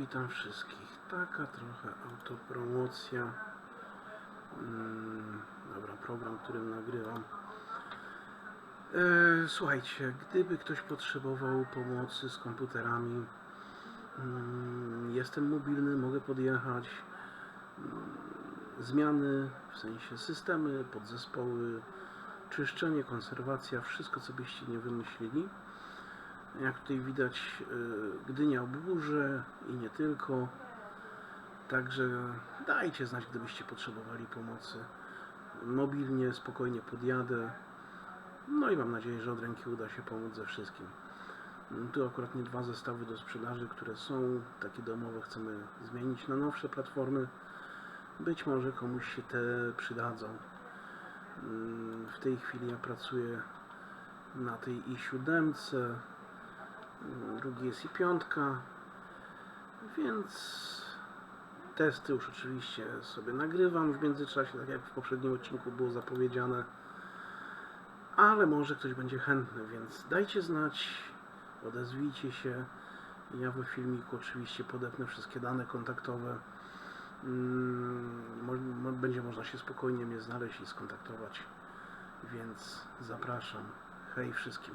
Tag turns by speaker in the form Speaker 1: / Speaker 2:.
Speaker 1: witam wszystkich. Taka trochę autopromocja. Mm, dobra, program, którym nagrywam. E, słuchajcie, gdyby ktoś potrzebował pomocy z komputerami, mm, jestem mobilny, mogę podjechać. Mm, zmiany, w sensie systemy, podzespoły, czyszczenie, konserwacja, wszystko co byście nie wymyślili. Jak tutaj widać, y, Gdynia w burze i nie tylko. Także dajcie znać, gdybyście potrzebowali pomocy. Mobilnie, spokojnie podjadę. No i mam nadzieję, że od ręki uda się pomóc ze wszystkim. Mm, Tu akurat nie dwa zestawy do sprzedaży, które są takie domowe, chcemy zmienić na nowsze platformy. Być może komuś się te przydadzą. Mm, W tej chwili ja pracuję na tej i7, drugi jest i piątka, więc testy już oczywiście sobie nagrywam w międzyczasie, tak jak w poprzednim odcinku było zapowiedziane, ale może ktoś będzie chętny, więc dajcie znać, odezwijcie się. Ja we filmiku oczywiście podepnę wszystkie dane kontaktowe. Mm, Będzie można się spokojnie mnie znaleźć i skontaktować, więc zapraszam. Hej wszystkim.